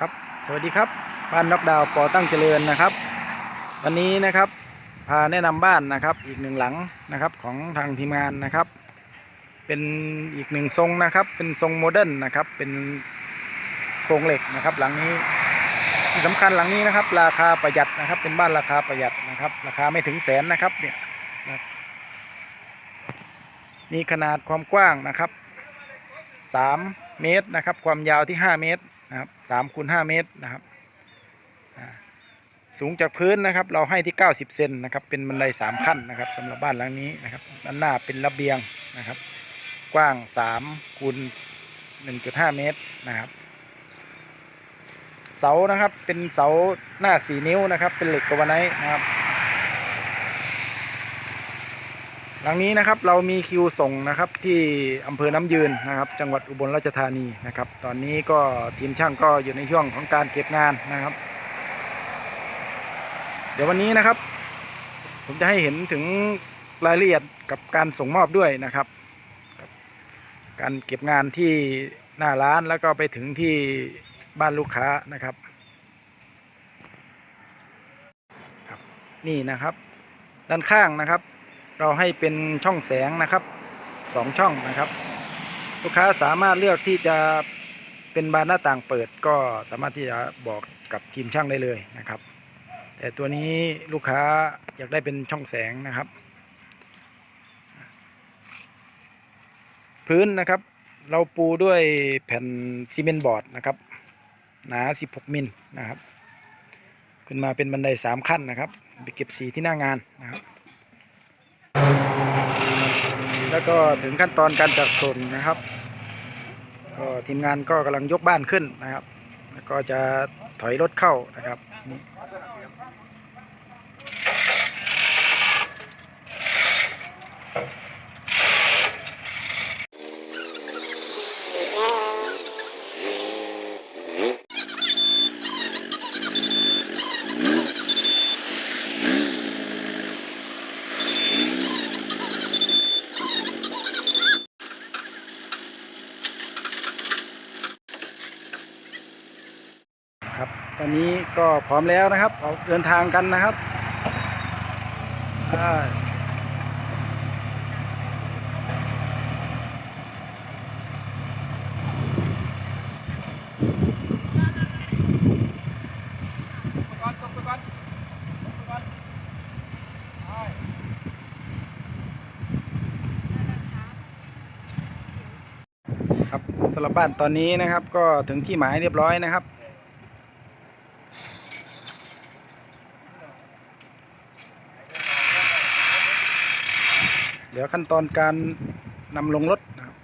ครับ สวัสดีครับ บ้านนอกดาวปอตั้งเจริญนะครับ วันนี้นะครับพาแนะนำบ้านนะครับ อีกหนึ่งหลังนะครับของทางทีมงานนะครับ เป็นอีกหนึ่งทรงนะครับ เป็นทรงโมเดิร์นนะครับ เป็นโครงเหล็กนะครับ หลังนี้ที่สำคัญหลังนี้นะครับ ราคาประหยัดนะครับ เป็นบ้านราคาประหยัดนะครับ ราคาไม่ถึงแสนนะครับ เนี่ยมีขนาดความกว้างนะครับสามเมตรนะครับ ความยาวที่ห้าเมตร นะครับสามคูณห้าเมตรนะครับสูงจากพื้นนะครับ เราให้ที่เก้าสิบเซนนะครับ เป็นบันไดสามขั้นนะครับสำหรับบ้านหลังนี้นะครับด้านหน้าเป็นระเบียงนะครับ กว้างสามคูณหนึ่งจุดห้าเมตรนะครับ เสานะครับเป็นเสาหน้าสี่นิ้วนะครับ เป็นเหล็กกวาไนท์นะครับ หลังนี้นะครับเรามีคิวส่งนะครับที่อำเภอน้ำยืนนะครับ จังหวัดอุบลราชธานีนะครับ ตอนนี้ก็ทีมช่างก็อยู่ในช่วงของการเก็บงานนะครับ เดี๋ยววันนี้นะครับ ผมจะให้เห็นถึงรายละเอียดกับการส่งมอบด้วยนะครับกับการเก็บงานที่หน้าร้านแล้วก็ไปถึงที่บ้านลูกค้านะครับครับ นี่นะครับ ด้านข้างนะครับ เราให้เป็นช่องแสงนะครับสองช่องนะครับ ลูกค้าสามารถเลือกที่จะเป็นบานหน้าต่างเปิดก็สามารถที่จะบอกกับทีมช่างได้เลยนะครับ แต่ตัวนี้ลูกค้าอยากได้เป็นช่องแสงนะครับ พื้นนะครับ เราปูด้วยแผ่นซีเมนต์บอร์ดนะครับหนา 16 มิลนะครับ ขึ้นมาเป็นบันไดสามขั้นนะครับ ไปเก็บสีที่หน้างานนะครับ แล้วก็ถึงขั้นตอนการจัดส่งนะครับ ก็ทีมงานก็กำลังยกบ้านขึ้นนะครับ แล้วก็จะถอยรถเข้านะครับนี่ครับ ต อนนี้ก็พร้อมแล้วนะครับออกเดินทางกันนะครับครับสำหรับบ้านตอนนี้นะครับ ก็ถึงที่หมายเรียบร้อยนะครับ เดี๋ยวขั้นตอนการนำลงรถนะครับ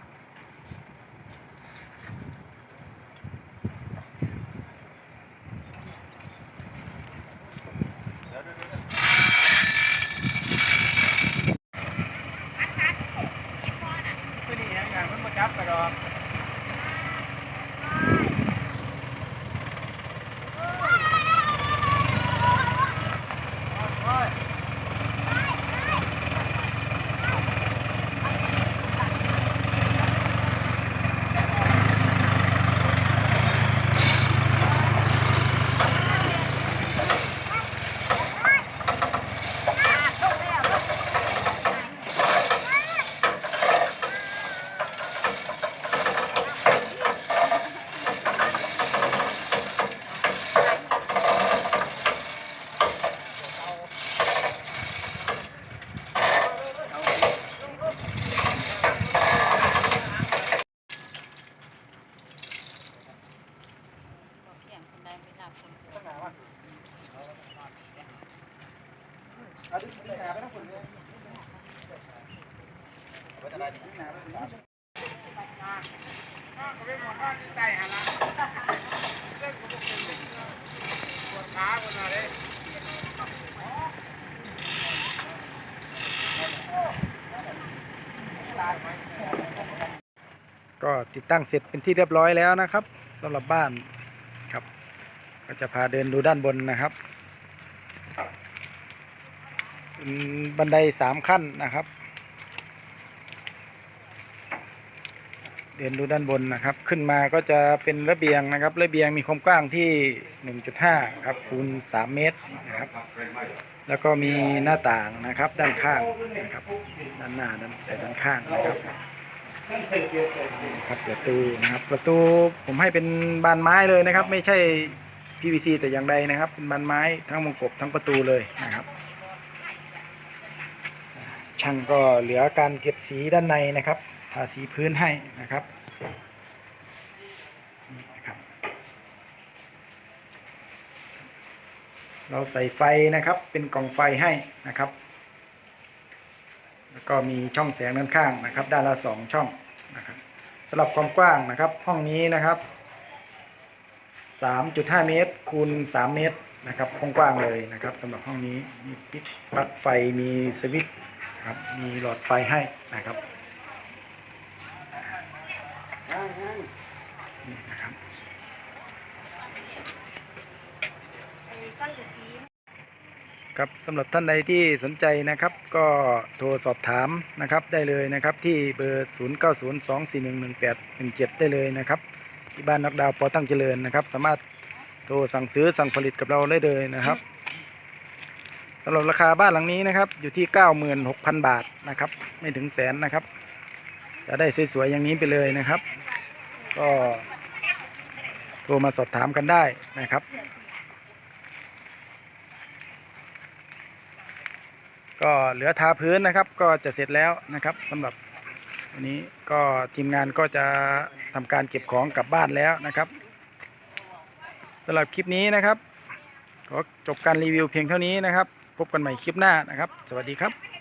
ก็ติดตั้งเสร็จเป็นที่เรียบร้อยแล้วนะครับสำหรับบ้านครับ ก็จะพาเดินดูด้านบนนะครับ บันไดสามขั้นนะครับ เดินดูด้านบนนะครับ ขึ้นมาก็จะเป็นระเบียงนะครับ ระเบียงมีความกว้างที่1.5ครับคูณ3เมตรนะครับ แล้วก็มีหน้าต่างนะครับ ด้านข้างนะครับด้านหน้าด้านใส่ด้านข้างนะครับครับประตูนะครับ ประตูผมให้เป็นบานไม้เลยนะครับ ไม่ใช่ PVC แต่อย่างใดนะครับ เป็นบานไม้ทั้งวงกบทั้งประตูเลยนะครับ ช่างก็เหลือการเก็บสีด้านในนะครับทาสีพื้นให้นะครับนี่นะครับ เราใส่ไฟนะครับเป็นกล่องไฟให้นะครับ แล้วก็มีช่องแสงด้านข้างนะครับ ด้านละสองช่องนะครับสำหรับความกว้างนะครับ ห้องนี้นะครับ3.5 เมตรคูณ 3 เมตรนะครับกว้างๆเลยนะครับสำหรับห้องนี้มีปิดปลั๊กไฟมีสวิตช์ ครับ มีหลอดไฟให้นะครับนี่นะครับครับสำหรับท่านใดที่สนใจนะครับ ก็โทรสอบถามนะครับได้เลยนะครับที่เบอร์ 0 9 0 2 4 1 1 8 1 7 ได้เลยนะครับ ที่บ้านนักดาวปอตั้งเจริญนะครับ สามารถโทรสั่งซื้อสั่งผลิตกับเราได้เลยนะครับ สำหรับราคาบ้านหลังนี้นะครับ อยู่ที่ 96,000 บาทนะครับ ไม่ถึงแสนนะครับ จะได้สวยๆอย่างนี้ไปเลยนะครับ ก็โทรมาสอบถามกันได้นะครับ ก็เหลือทาพื้นนะครับ ก็จะเสร็จแล้วนะครับสำหรับวันนี้ก็ทีมงานก็จะทำการเก็บของกลับบ้านแล้วนะครับสำหรับคลิปนี้นะครับขอจบการรีวิวเพียงเท่านี้นะครับ พบกันใหม่คลิปหน้านะครับ สวัสดีครับ